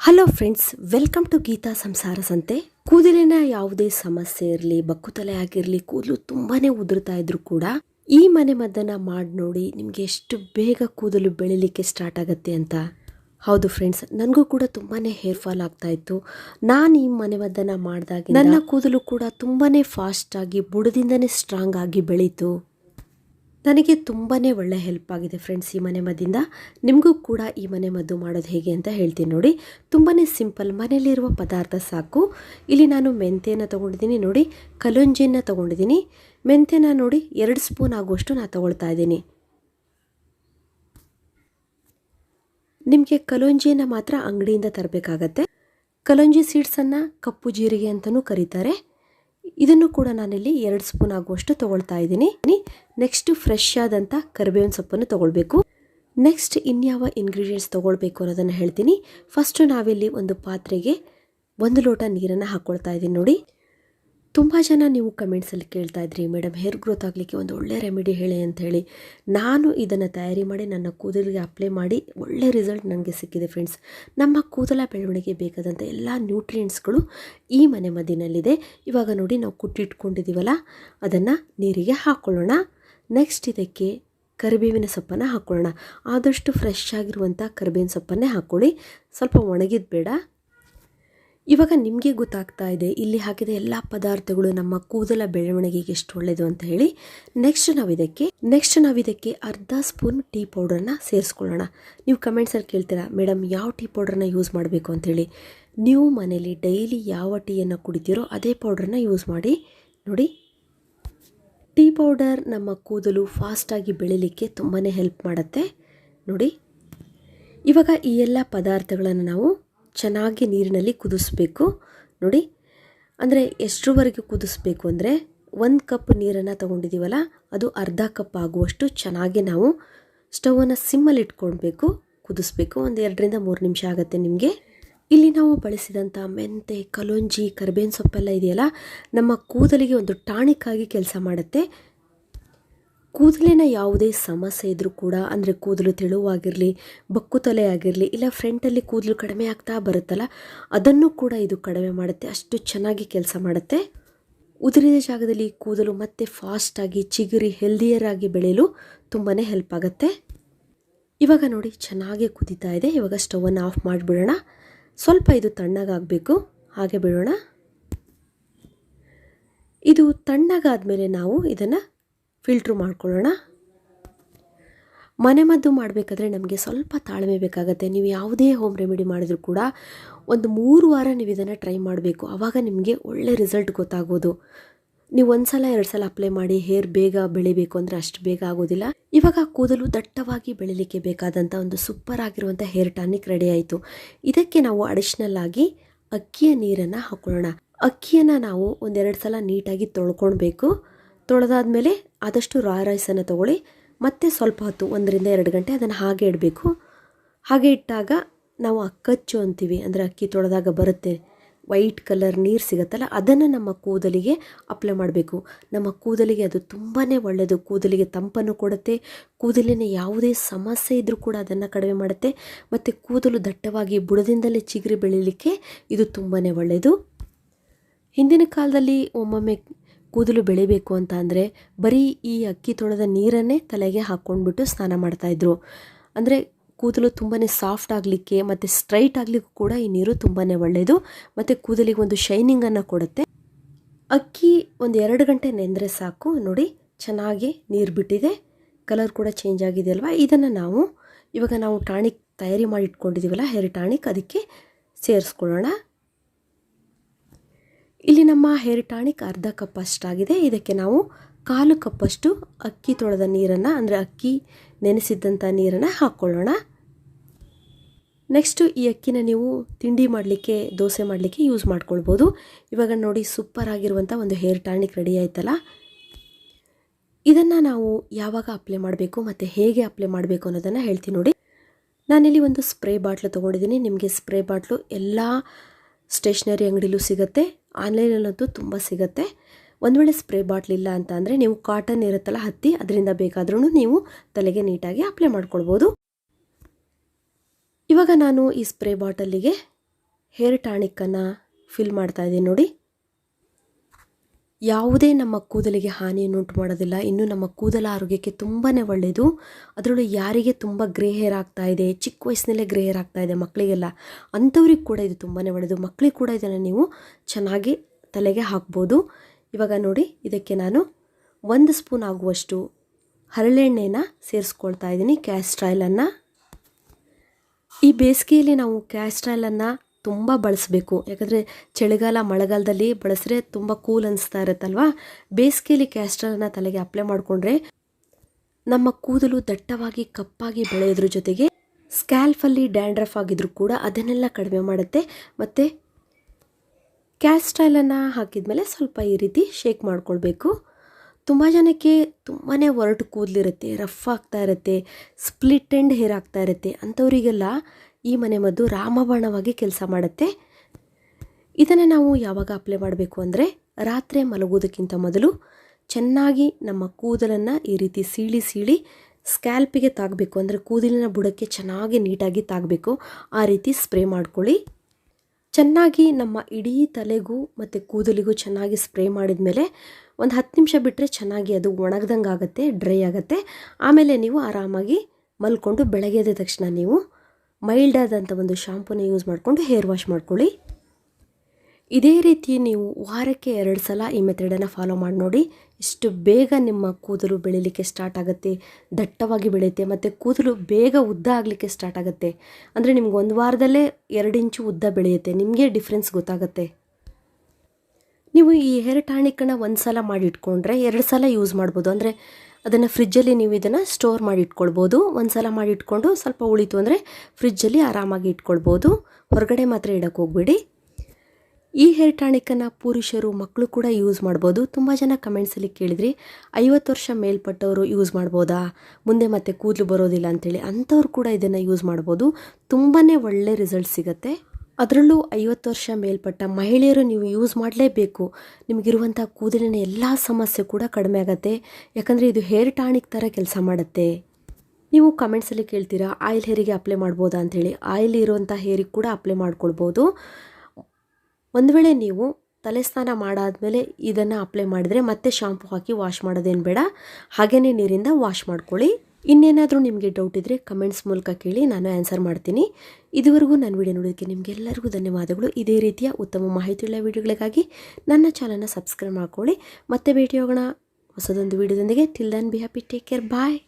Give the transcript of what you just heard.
Hello friends welcome to Geetha ಸಂಸಾರ ಸಂತೆ ಕೂದಲಿನ ಯಾವುದೇ ಸಮಸ್ಯೆ ಇರಲಿ, ಬಕ್ಕುತಲೆ ಆಗಿರಲಿ, ಕೂದಲು ತುಂಬಾನೇ ಉದುರ್ತಾ ಇದ್ರು ಕೂಡ ಈ ಮನೆ ಮದ್ದನ್ನ ಮಾಡಿ ನೋಡಿ ನಿಮಗೆ ಎಷ್ಟು ಬೇಗ ಕೂದಲು ಬೆಳಿಲಿಕ್ಕೆ ಸ್ಟಾರ್ಟ್ ಆಗುತ್ತೆ ಅಂತ. ಹೌದು ಫ್ರೆಂಡ್ಸ್ ನನಗೂ ಕೂಡ ತುಂಬಾನೇ ಹೇರ್ ಫಾಲ್ ಆಗ್ತಾ ಇತ್ತು. ನಾನು ಈ ಮನೆ ಮದ್ದನ್ನ ಮಾಡಿದಾಗ ನನ್ನ ಕೂದಲು ಕೂಡ ತುಂಬಾನೇ ಫಾಸ್ಟ್ ಆಗಿ ಬುಡದಿಂದನೇ ಸ್ಟ್ರಾಂಗ್ ಆಗಿ ಬೆಳೀತು. ನನಗೆ ತುಂಬಾ ಒಳ್ಳೆ ಹೆಲ್ಪ್ ಆಗಿದೆ ಫ್ರೆಂಡ್ಸ್ ಈ ಮನೆ ಮದ್ದಿಂದ. ನಿಮಗೂ ಕೂಡ ಈ ಮನೆ ಮದ್ದು ಮಾಡೋದು ಹೇಗೆ ಅಂತ ಹೇಳ್ತೀನಿ ನೋಡಿ. ತುಂಬಾ ಸಿಂಪಲ್ ಮನೆಯಲ್ಲಿರುವ ಪದಾರ್ಥ ಸಾಕು. ಇಲ್ಲಿ ನಾನು ಮೆಂತೆಯನ್ನು ತೊಗೊಂಡಿದ್ದೀನಿ ನೋಡಿ ಕಲುಂಜಿನ ತೊಗೊಂಡಿದ್ದೀನಿ. ಮೆಂತ್ಯನ ನೋಡಿ ಎರಡು ಸ್ಪೂನ್ ಆಗುವಷ್ಟು ನಾನು ತೊಗೊಳ್ತಾ ಇದ್ದೀನಿ. ನಿಮಗೆ ಕಲೋಂಜಿಯನ್ನು ಮಾತ್ರ ಅಂಗಡಿಯಿಂದ ತರಬೇಕಾಗತ್ತೆ. ಕಲೋಂಜಿ ಸೀಡ್ಸನ್ನು ಕಪ್ಪು ಜೀರಿಗೆ ಅಂತಲೂ ಕರೀತಾರೆ. ಇದನ್ನು ಕೂಡ ನಾನಿಲ್ಲಿ ಎರಡು ಸ್ಪೂನ್ ಆಗುವಷ್ಟು ತೊಗೊಳ್ತಾ ಇದ್ದೀನಿ. ನೆಕ್ಸ್ಟ್ ಫ್ರೆಶ್ ಆದಂಥ ಕರಿಬೇವಿನ ಸೊಪ್ಪನ್ನು ತೊಗೊಳ್ಬೇಕು. ನೆಕ್ಸ್ಟ್ ಇನ್ಯಾವ ಇಂಗ್ರೀಡಿಯೆಂಟ್ಸ್ ತೊಗೊಳ್ಬೇಕು ಅನ್ನೋದನ್ನು ಹೇಳ್ತೀನಿ. ಫಸ್ಟು ನಾವಿಲ್ಲಿ ಒಂದು ಪಾತ್ರೆಗೆ ಒಂದು ಲೋಟ ನೀರನ್ನು ಹಾಕ್ಕೊಳ್ತಾ ಇದ್ದೀನಿ ನೋಡಿ. ತುಂಬ ಜನ ನೀವು ಕಮೆಂಟ್ಸಲ್ಲಿ ಕೇಳ್ತಾ ಇದ್ರಿ ಮೇಡಮ್ ಹೇರ್ ಗ್ರೋತ್ ಆಗಲಿಕ್ಕೆ ಒಂದು ಒಳ್ಳೆ ರೆಮಿಡಿ ಹೇಳಿ ಅಂತ ಹೇಳಿ. ನಾನು ಇದನ್ನು ತಯಾರಿ ಮಾಡಿ, ನನ್ನ ಕೂದಲಿಗೆ ಅಪ್ಲೈ ಮಾಡಿ ಒಳ್ಳೆ ರಿಸಲ್ಟ್ ನನಗೆ ಸಿಕ್ಕಿದೆ ಫ್ರೆಂಡ್ಸ್ ನಮ್ಮ ಕೂದಲ ಬೆಳವಣಿಗೆ ಬೇಕಾದಂಥ ಎಲ್ಲ ನ್ಯೂಟ್ರಿಯೆಂಟ್ಸ್ಗಳು ಈ ಮನೆ ಮದ್ದಿನಲ್ಲಿದೆ. ಇವಾಗ ನೋಡಿ ನಾವು ಕುಟ್ಟಿಟ್ಕೊಂಡಿದ್ದೀವಲ್ಲ ಅದನ್ನು ನೀರಿಗೆ ಹಾಕ್ಕೊಳ್ಳೋಣ ನೆಕ್ಸ್ಟ್ ಇದಕ್ಕೆ ಕರಿಬೇವಿನ ಸೊಪ್ಪನ್ನು ಹಾಕ್ಕೊಳ್ಳೋಣ ಆದಷ್ಟು ಫ್ರೆಶ್ ಆಗಿರುವಂಥ ಕರಿಬೇವಿನ ಸೊಪ್ಪನ್ನೇ ಹಾಕ್ಕೊಳ್ಳಿ ಸ್ವಲ್ಪ ಒಣಗಿದ ಬೇಡ. ಇವಾಗ ನಿಮಗೆ ಗೊತ್ತಾಗ್ತಾ ಇದೆ, ಇಲ್ಲಿ ಹಾಕಿದ ಎಲ್ಲ ಪದಾರ್ಥಗಳು ನಮ್ಮ ಕೂದಲ ಬೆಳವಣಿಗೆಗೆ ಎಷ್ಟು ಒಳ್ಳೆಯದು ಅಂತ ಹೇಳಿ ನೆಕ್ಸ್ಟ್ ನಾವು ಇದಕ್ಕೆ ನೆಕ್ಸ್ಟ್ ನಾವು ಇದಕ್ಕೆ ಅರ್ಧ ಸ್ಪೂನ್ ಟೀ ಪೌಡರ್ನ ಸೇರಿಸ್ಕೊಳ್ಳೋಣ. ನೀವು ಕಮೆಂಟ್ಸಲ್ಲಿ ಕೇಳ್ತೀರಾ ಮೇಡಮ್ ಯಾವ ಟೀ ಪೌಡ್ರನ್ನ ಯೂಸ್ ಮಾಡಬೇಕು? ಅಂತೇಳಿ ನೀವು ಮನೇಲಿ ಡೈಲಿ ಯಾವ ಟೀಯನ್ನು ಕುಡಿತೀರೋ ಅದೇ ಪೌಡ್ರನ್ನ ಯೂಸ್ ಮಾಡಿ, ನೋಡಿ. ಟೀ ಪೌಡರ್ ನಮ್ಮ ಕೂದಲು ಫಾಸ್ಟಾಗಿ ಬೆಳಿಲಿಕ್ಕೆ ತುಂಬಾ ಹೆಲ್ಪ್ ಮಾಡುತ್ತೆ, ನೋಡಿ. ಇವಾಗ ಈ ಎಲ್ಲ ಪದಾರ್ಥಗಳನ್ನು ನಾವು ಚೆನ್ನಾಗಿ ನೀರಿನಲ್ಲಿ ಕುದಿಸ್ಬೇಕು. ನೋಡಿ, ಅಂದರೆ ಎಷ್ಟರವರೆಗೆ ಕುದಿಸ್ಬೇಕು ಅಂದರೆ ಒಂದು ಕಪ್ ನೀರನ್ನು ತೊಗೊಂಡಿದ್ದೀವಲ್ಲ ಅದು ಅರ್ಧ ಕಪ್ ಆಗುವಷ್ಟು ಚೆನ್ನಾಗಿ ನಾವು ಸ್ಟವನ್ನು ಸಿಮ್ಮಲ್ಲಿ ಇಟ್ಕೊಳ್ಬೇಕು, ಕುದಿಸ್ಬೇಕು. ಒಂದು ಎರಡರಿಂದ ಮೂರು ನಿಮಿಷ ಆಗುತ್ತೆ ನಿಮಗೆ. ಇಲ್ಲಿ ನಾವು ಬಳಸಿದಂಥ ಮೆಂತೆ, ಕಲೊಂಜಿ, ಕರಿಬೇವಿನ ಸೊಪ್ಪೆಲ್ಲ ಇದೆಯಲ್ಲ, ನಮ್ಮ ಕೂದಲಿಗೆ ಒಂದು ಟಾಣಿಕ್ ಆಗಿ ಕೆಲಸ ಮಾಡುತ್ತೆ. ಕೂದಲಿನ ಯಾವುದೇ ಸಮಸ್ಯೆ ಇದ್ದರೂ ಕೂಡ, ಅಂದರೆ ಕೂದಲು ತೆಳುವಾಗಿರಲಿ ಬಕ್ಕು ತಲೆ ಆಗಿರಲಿ, ಇಲ್ಲ ಫ್ರಂಟಲ್ಲಿ ಕೂದಲು ಕಡಿಮೆ ಆಗ್ತಾ ಬರುತ್ತಲ್ಲ, ಅದನ್ನು ಕೂಡ ಇದು ಕಡಿಮೆ ಮಾಡುತ್ತೆ, ಅಷ್ಟು ಚೆನ್ನಾಗಿ ಕೆಲಸ ಮಾಡುತ್ತೆ. ಉದುರಿದ ಜಾಗದಲ್ಲಿ ಕೂದಲು ಮತ್ತೆ ಫಾಸ್ಟಾಗಿ ಚಿಗುರಿ ಹೆಲ್ದಿಯರ್ ಆಗಿ ಬೆಳೆಯಲು ತುಂಬಾ ಹೆಲ್ಪ್ ಆಗುತ್ತೆ. ಇವಾಗ ನೋಡಿ, ಚೆನ್ನಾಗಿ ಕುದೀತಾ ಇದೆ. ಇವಾಗ ಸ್ಟವನ್ನು ಆಫ್ ಮಾಡಿಬಿಡೋಣ. ಸ್ವಲ್ಪ ಇದು ತಣ್ಣಗಾಗಬೇಕು. ಹಾಗೆ ಬಿಡೋಣ. ಇದು ತಣ್ಣಗಾದ ಮೇಲೆ ನಾವು ಇದನ್ನು ಫಿಲ್ಟ್ರು ಮಾಡ್ಕೊಳ್ಳೋಣ. ಮನೆಮದ್ದು ಮಾಡಬೇಕಾದ್ರೆ ನಮಗೆ ಸ್ವಲ್ಪ ತಾಳ್ಮೆ ಬೇಕಾಗುತ್ತೆ. ನೀವು ಯಾವುದೇ ಹೋಮ್ ರೆಮಿಡಿ ಮಾಡಿದರೂ ಕೂಡ ಒಂದು ಮೂರು ವಾರ ನೀವು ಇದನ್ನು ಟ್ರೈ ಮಾಡಬೇಕು. ಆವಾಗ ನಿಮಗೆ ಒಳ್ಳೆ ರಿಸಲ್ಟ್ ಗೊತ್ತಾಗೋದು. ನೀವು ಒಂದು ಸಲ, ಎರಡು ಸಲ ಅಪ್ಲೈ ಮಾಡಿ ಹೇರ್ ಬೇಗ ಬೆಳಿಬೇಕು ಅಂದರೆ ಅಷ್ಟು ಬೇಗ ಆಗೋದಿಲ್ಲ. ಇವಾಗ ಕೂದಲು ದಟ್ಟವಾಗಿ ಬೆಳಿಲಿಕ್ಕೆ ಬೇಕಾದಂಥ ಒಂದು ಸೂಪರ್ ಆಗಿರುವಂಥ ಹೇರ್ ಟಾನಿಕ್ ರೆಡಿ ಆಯಿತು. ಇದಕ್ಕೆ ನಾವು ಅಡಿಷ್ನಲ್ ಆಗಿ ಅಕ್ಕಿಯ ನೀರನ್ನು ಹಾಕೊಳ್ಳೋಣ. ಅಕ್ಕಿಯನ್ನು ನಾವು ಒಂದೆರಡು ಸಲ ನೀಟಾಗಿ ತೊಳ್ಕೊಳ್ಬೇಕು ತೊಳೆದಾದ್ಮೇಲೆ ಆದಷ್ಟು ರಾ ರೈಸನ್ನು ತೊಗೊಳ್ಳಿ. ಮತ್ತೆ ಸ್ವಲ್ಪ ಹೊತ್ತು, ಒಂದರಿಂದ ಎರಡು ಗಂಟೆ ಅದನ್ನು ಹಾಗೆ ಇಡಬೇಕು. ಹಾಗೆ ಇಟ್ಟಾಗ ನಾವು ಅಕ್ಕಚ್ಚು ಅಂತೀವಿ, ಅಂದರೆ ಅಕ್ಕಿ ತೊಳೆದಾಗ ಬರುತ್ತೆ. ವೈಟ್ ಕಲರ್ ನೀರು ಸಿಗುತ್ತಲ್ಲ, ಅದನ್ನು ನಮ್ಮ ಕೂದಲಿಗೆ ಅಪ್ಲೈ ಮಾಡಬೇಕು. ನಮ್ಮ ಕೂದಲಿಗೆ ಅದು ತುಂಬಾ ಒಳ್ಳೆಯದು ಕೂದಲಿಗೆ ತಂಪನ್ನು ಕೊಡುತ್ತೆ. ಕೂದಲಿನ ಯಾವುದೇ ಸಮಸ್ಯೆ ಇದ್ದರೂ ಕೂಡ ಅದನ್ನು ಕಡಿಮೆ ಮಾಡುತ್ತೆ. ಮತ್ತು ಕೂದಲು ದಟ್ಟವಾಗಿ ಬುಡದಿಂದಲೇ ಚಿಗುರಿ ಬೆಳೀಲಿಕ್ಕೆ ಇದು ತುಂಬಾ ಒಳ್ಳೆಯದು ಹಿಂದಿನ ಕಾಲದಲ್ಲಿ ಒಮ್ಮೊಮ್ಮೆ ಕೂದಲು ಬೆಳಿಬೇಕು ಅಂತ ಅಂದರೆ ಬರೀ ಈ ಅಕ್ಕಿ ತೊಳೆದ ನೀರನ್ನೇ ತಲೆಗೆ ಹಾಕ್ಕೊಂಡ್ಬಿಟ್ಟು ಸ್ನಾನ ಮಾಡ್ತಾಯಿದ್ರು ಅಂದರೆ ಕೂದಲು ತುಂಬಾ ಸಾಫ್ಟ್ ಆಗಲಿಕ್ಕೆ ಮತ್ತು ಸ್ಟ್ರೈಟ್ ಆಗಲಿಕ್ಕೂ ಕೂಡ ಈ ನೀರು ತುಂಬಾ ಒಳ್ಳೆಯದು ಮತ್ತು ಕೂದಲಿಗೆ ಒಂದು ಶೈನಿಂಗನ್ನು ಕೊಡುತ್ತೆ. ಅಕ್ಕಿ ಒಂದು ಎರಡು ಗಂಟೆ ನೆಂದರೆ ಸಾಕು. ನೋಡಿ, ಚೆನ್ನಾಗಿ ನೀರು ಬಿಟ್ಟಿದೆ. ಕಲರ್ ಕೂಡ ಚೇಂಜ್ ಆಗಿದೆ ಅಲ್ವಾ? ಇದನ್ನು ನಾವು ಇವಾಗ ನಾವು ಟಾಣಿಕ್ ತಯಾರಿ ಮಾಡಿ ಇಟ್ಕೊಂಡಿದ್ದೀವಲ್ಲ ಹೇರ್ ಟಾಣಿಕ್ ಅದಕ್ಕೆ ಸೇರಿಸ್ಕೊಳ್ಳೋಣ. ಇಲ್ಲಿ ನಮ್ಮ ಹೇರ್ ಟಾಣಿಕ್ ಅರ್ಧ ಕಪ್ ಅಷ್ಟಾಗಿದೆ. ಇದಕ್ಕೆ ನಾವು ಕಾಲು ಕಪ್ಪಷ್ಟು ಅಕ್ಕಿ ತೊಳೆದ ನೀರನ್ನು, ಅಂದರೆ ಅಕ್ಕಿ ನೆನೆಸಿದ್ದಂಥ ನೀರನ್ನು ಹಾಕ್ಕೊಳ್ಳೋಣ ನೆಕ್ಸ್ಟು ಈ ಅಕ್ಕಿನ ನೀವು ತಿಂಡಿ ಮಾಡಲಿಕ್ಕೆ, ದೋಸೆ ಮಾಡಲಿಕ್ಕೆ ಯೂಸ್ ಮಾಡ್ಕೊಳ್ಬೋದು. ಇವಾಗ ನೋಡಿ ಸೂಪರ್ ಆಗಿರುವಂಥ ಒಂದು ಹೇರ್ ಟಾನಿಕ್ ರೆಡಿ ಆಯ್ತಲ್ಲ? ಇದನ್ನು ನಾವು ಯಾವಾಗ ಅಪ್ಲೈ ಮಾಡಬೇಕು ಮತ್ತು ಹೇಗೆ ಅಪ್ಲೈ ಮಾಡಬೇಕು ಅನ್ನೋದನ್ನು ಹೇಳ್ತೀನಿ ನೋಡಿ. ನಾನಿಲ್ಲಿ ಒಂದು ಸ್ಪ್ರೇ ಬಾಟ್ಲು ತೊಗೊಂಡಿದ್ದೀನಿ. ನಿಮಗೆ ಸ್ಪ್ರೇ ಬಾಟ್ಲು ಎಲ್ಲ ಸ್ಟೇಷ್ನರಿ ಅಂಗಡಿಲೂ ಸಿಗುತ್ತೆ. ಆನ್ಲೈನಲ್ಲಂತೂ ತುಂಬ ಸಿಗುತ್ತೆ. ಒಂದು ವೇಳೆ ಸ್ಪ್ರೇ ಬಾಟ್ಲ್ ಇಲ್ಲ ಅಂತ ಅಂದರೆ ನೀವು ಕಾಟನ್ ಇರುತ್ತಲ್ಲ ಹತ್ತಿ, ಅದರಿಂದ ಬೇಕಾದ್ರೂ ನೀವು ತಲೆಗೆ ನೀಟಾಗಿ ಅಪ್ಲೈ ಮಾಡ್ಕೊಳ್ಬೋದು. ಇವಾಗ ನಾನು ಈ ಸ್ಪ್ರೇ ಬಾಟಲಿಗೆ ಹೇರ್ ಟಾನಿಕ್ಕನ್ನು ಫಿಲ್ ಮಾಡ್ತಾ ಇದ್ದೀನಿ ನೋಡಿ. ಯಾವುದೇ ನಮ್ಮ ಕೂದಲಿಗೆ ಹಾನಿಯನ್ನುಂಟು ಮಾಡೋದಿಲ್ಲ ಇನ್ನು ನಮ್ಮ ಕೂದಲ ಆರೋಗ್ಯಕ್ಕೆ ತುಂಬಾ ಒಳ್ಳೆಯದು. ಅದರಲ್ಲೂ ಯಾರಿಗೆ ತುಂಬ ಗ್ರೇ ಹೇರ್ ಆಗ್ತಾ ಇದೆ, ಚಿಕ್ಕ ವಯಸ್ಸಿನಲ್ಲೇ ಗ್ರೇ ಹೇರ್ ಆಗ್ತಾ ಇದೆ ಮಕ್ಕಳಿಗೆಲ್ಲ, ಅಂಥವ್ರಿಗೆ ಕೂಡ ಇದು ತುಂಬಾ ಒಳ್ಳೆಯದು. ಮಕ್ಕಳಿಗೆ ಕೂಡ ಇದನ್ನು ನೀವು ಚೆನ್ನಾಗಿ ತಲೆಗೆ ಹಾಕ್ಬೋದು. ಇವಾಗ ನೋಡಿ, ಇದಕ್ಕೆ ನಾನು ಒಂದು ಸ್ಪೂನ್ ಆಗುವಷ್ಟು ಹರಳೆಣ್ಣೆನ ಸೇರಿಸ್ಕೊಳ್ತಾ ಇದ್ದೀನಿ ಕ್ಯಾಸ್ಟ್ರಾಯ್ಲನ್ನು ಈ ಬೇಸಿಗೆಯಲ್ಲಿ ನಾವು ಕ್ಯಾಸ್ಟ್ರಾಯ್ಲನ್ನು ತುಂಬ ಬಳಸಬೇಕು. ಯಾಕಂದರೆ ಚಳಿಗಾಲ, ಮಳೆಗಾಲದಲ್ಲಿ ಬಳಸಿದ್ರೆ ತುಂಬ ಕೂಲ್ ಅನಿಸ್ತಾ ಇರುತ್ತಲ್ವಾ? ಬೇಸಿಗೆಯಲ್ಲಿ ಕ್ಯಾಸ್ಟ್ರಾಲನ್ನು ತಲೆಗೆ ಅಪ್ಲೈ ಮಾಡಿಕೊಂಡ್ರೆ ನಮ್ಮ ಕೂದಲು ದಟ್ಟವಾಗಿ, ಕಪ್ಪಾಗಿ ಬೆಳೆಯೋದ್ರ ಜೊತೆಗೆ ಸ್ಕ್ಯಾಲ್ಫಲ್ಲಿ ಡ್ಯಾಂಡ್ರಫ್ ಆಗಿದ್ರು ಕೂಡ ಅದನ್ನೆಲ್ಲ ಕಡಿಮೆ ಮಾಡುತ್ತೆ. ಮತ್ತು ಹಾಕಿದ ಮೇಲೆ ಸ್ವಲ್ಪ ಈ ರೀತಿ ಶೇಕ್ ಮಾಡ್ಕೊಳ್ಬೇಕು. ತುಂಬ ಜನಕ್ಕೆ ತುಂಬಾ ಒರಟು ಕೂದಲಿರುತ್ತೆ ರಫ್ ಆಗ್ತಾ ಇರುತ್ತೆ ಸ್ಪ್ಲಿಟ್ ಎಂಡ್ ಹೇರ್ ಆಗ್ತಾ ಇರುತ್ತೆ. ಅಂಥವರಿಗೆಲ್ಲ ಈ ಮನೆ ಮದ್ದು ರಾಮಬಾಣವಾಗಿ ಕೆಲಸ ಮಾಡುತ್ತೆ. ಇದನ್ನು ನಾವು ಯಾವಾಗ ಅಪ್ಲೈ ಮಾಡಬೇಕು ಅಂದರೆ ರಾತ್ರಿ ಮಲಗೋದಕ್ಕಿಂತ ಮೊದಲು ಚೆನ್ನಾಗಿ ನಮ್ಮ ಕೂದಲನ್ನು ಈ ರೀತಿ ಸೀಳಿ ಸೀಳಿ ಸ್ಕ್ಯಾಲ್ಪಿಗೆ ತಾಗಬೇಕು. ಅಂದರೆ ಕೂದಲಿನ ಬುಡಕ್ಕೆ ಚೆನ್ನಾಗಿ ನೀಟಾಗಿ ತಾಗಬೇಕು. ಆ ರೀತಿ ಸ್ಪ್ರೇ ಮಾಡ್ಕೊಳ್ಳಿ. ಚೆನ್ನಾಗಿ ನಮ್ಮ ಇಡೀ ತಲೆಗೂ ಮತ್ತು ಕೂದಲಿಗೂ ಚೆನ್ನಾಗಿ ಸ್ಪ್ರೇ ಮಾಡಿದ ಮೇಲೆ ಒಂದು ಹತ್ತು ನಿಮಿಷ ಬಿಟ್ಟರೆ ಚೆನ್ನಾಗಿ ಅದು ಒಣಗ್ದಂಗೆ ಆಗುತ್ತೆ ಡ್ರೈ ಆಗುತ್ತೆ. ಆಮೇಲೆ ನೀವು ಆರಾಮಾಗಿ ಮಲ್ಕೊಂಡು ಬೆಳಗ್ಗೆ ಎದ್ದ ತಕ್ಷಣ ನೀವು ಮೈಲ್ಡ್ ಆದಂಥ ಒಂದು ಶಾಂಪೂನ ಯೂಸ್ ಮಾಡಿಕೊಂಡು ಹೇರ್ ವಾಶ್ ಮಾಡ್ಕೊಳ್ಳಿ. ಇದೇ ರೀತಿ ನೀವು ವಾರಕ್ಕೆ ಎರಡು ಸಲ ಈ ಮೆಥಡನ್ನು ಫಾಲೋ ಮಾಡಿ ನೋಡಿ. ಇಷ್ಟು ಬೇಗ ನಿಮ್ಮ ಕೂದಲು ಬೆಳೀಲಿಕ್ಕೆ ಸ್ಟಾರ್ಟ್ ಆಗುತ್ತೆ, ದಟ್ಟವಾಗಿ ಬೆಳೆಯುತ್ತೆ, ಮತ್ತು ಕೂದಲು ಬೇಗ ಉದ್ದ ಆಗಲಿಕ್ಕೆ ಸ್ಟಾರ್ಟ್ ಆಗುತ್ತೆ. ಅಂದರೆ ನಿಮ್ಗೆ ಒಂದು ವಾರದಲ್ಲೇ ಎರಡು ಇಂಚು ಉದ್ದ ಬೆಳೆಯುತ್ತೆ, ನಿಮಗೆ ಡಿಫ್ರೆನ್ಸ್ ಗೊತ್ತಾಗುತ್ತೆ. ನೀವು ಈ ಹೇರ್ ಟಾನಿಕನ್ನು ಒಂದು ಸಲ ಮಾಡಿ ಇಟ್ಕೊಂಡ್ರೆ ಎರಡು ಸಲ ಯೂಸ್ ಮಾಡ್ಬೋದು. ಅಂದರೆ ಅದನ್ನು ಫ್ರಿಜ್ಜಲ್ಲಿ ನೀವು ಇದನ್ನು ಸ್ಟೋರ್ ಮಾಡಿ ಇಟ್ಕೊಳ್ಬೋದು ಒಂದು ಸಲ ಮಾಡಿ ಇಟ್ಕೊಂಡು ಸ್ವಲ್ಪ ಉಳಿತು ಅಂದರೆ ಫ್ರಿಜ್ಜಲ್ಲಿ ಆರಾಮಾಗಿ ಇಟ್ಕೊಳ್ಬೋದು. ಹೊರಗಡೆ ಮಾತ್ರ ಇಡೋಕ್ಕೆ ಹೋಗ್ಬೇಡಿ. ಈ ಹೇರ್ ಟಾನಿಕನ್ನು ಪುರುಷರು ಮಕ್ಕಳು ಕೂಡ ಯೂಸ್ ಮಾಡ್ಬೋದು. ತುಂಬ ಜನ ಕಮೆಂಟ್ಸಲ್ಲಿ ಕೇಳಿದ್ರಿ, ಐವತ್ತು ವರ್ಷ ಮೇಲ್ಪಟ್ಟವರು ಯೂಸ್ ಮಾಡ್ಬೋದಾ? ಮುಂದೆ ಮತ್ತೆ ಕೂದಲು ಬರೋದಿಲ್ಲ ಅಂಥೇಳಿ ಅಂಥವ್ರು ಕೂಡ ಇದನ್ನು ಯೂಸ್ ಮಾಡ್ಬೋದು. ತುಂಬಾ ಒಳ್ಳೆ ರಿಸಲ್ಟ್ ಸಿಗುತ್ತೆ. ಅದರಲ್ಲೂ ಐವತ್ತು ವರ್ಷ ಮೇಲ್ಪಟ್ಟ ಮಹಿಳೆಯರು ನೀವು ಯೂಸ್ ಮಾಡಲೇಬೇಕು. ನಿಮಗಿರುವಂಥ ಕೂದಲಿನ ಎಲ್ಲ ಸಮಸ್ಯೆ ಕೂಡ ಕಡಿಮೆ ಆಗುತ್ತೆ. ಯಾಕಂದರೆ ಇದು ಹೇರ್ ಟಾನಿಕ್ ಥರ ಕೆಲಸ ಮಾಡುತ್ತೆ. ನೀವು ಕಮೆಂಟ್ಸಲ್ಲಿ ಕೇಳ್ತೀರಾ ಆಯಿಲ್ ಹೇರಿಗೆ ಅಪ್ಲೈ ಮಾಡ್ಬೋದಾ ಅಂಥೇಳಿ? ಆಯಿಲ್ ಇರುವಂಥ ಹೇರಿಗೆ ಕೂಡ ಅಪ್ಲೈ ಮಾಡ್ಕೊಳ್ಬೋದು. ಒಂದು ವೇಳೆ ನೀವು ತಲೆ ಸ್ನಾನ ಮಾಡಾದಮೇಲೆ ಇದನ್ನು ಅಪ್ಲೈ ಮಾಡಿದರೆ ಮತ್ತೆ ಶಾಂಪು ಹಾಕಿ ವಾಶ್ ಮಾಡೋದೇನು ಬೇಡ. ಹಾಗೆಯೇ ನೀರಿಂದ ವಾಶ್ ಮಾಡ್ಕೊಳ್ಳಿ. ಇನ್ನೇನಾದರೂ ನಿಮಗೆ ಡೌಟ್ ಇದ್ದರೆ ಕಮೆಂಟ್ಸ್ ಮೂಲಕ ಕೇಳಿ ನಾನು ಆನ್ಸರ್ ಮಾಡ್ತೀನಿ. ಇದುವರೆಗೂ ನನ್ನ ವಿಡಿಯೋ ನೋಡೋದಕ್ಕೆ ನಿಮಗೆಲ್ಲರಿಗೂ ಧನ್ಯವಾದಗಳು. ಇದೇ ರೀತಿಯ ಉತ್ತಮ ಮಾಹಿತಿಯುಳ್ಳ ವಿಡಿಯೋಗಳಿಗಾಗಿ ನನ್ನ ಚಾನಲ್ನ ಸಬ್ಸ್ಕ್ರೈಬ್ ಮಾಡ್ಕೊಳ್ಳಿ. ಮತ್ತೆ ಭೇಟಿ ಹೋಗೋಣ ಹೊಸದೊಂದು ವಿಡಿಯೋದೊಂದಿಗೆ till then be happy take care bye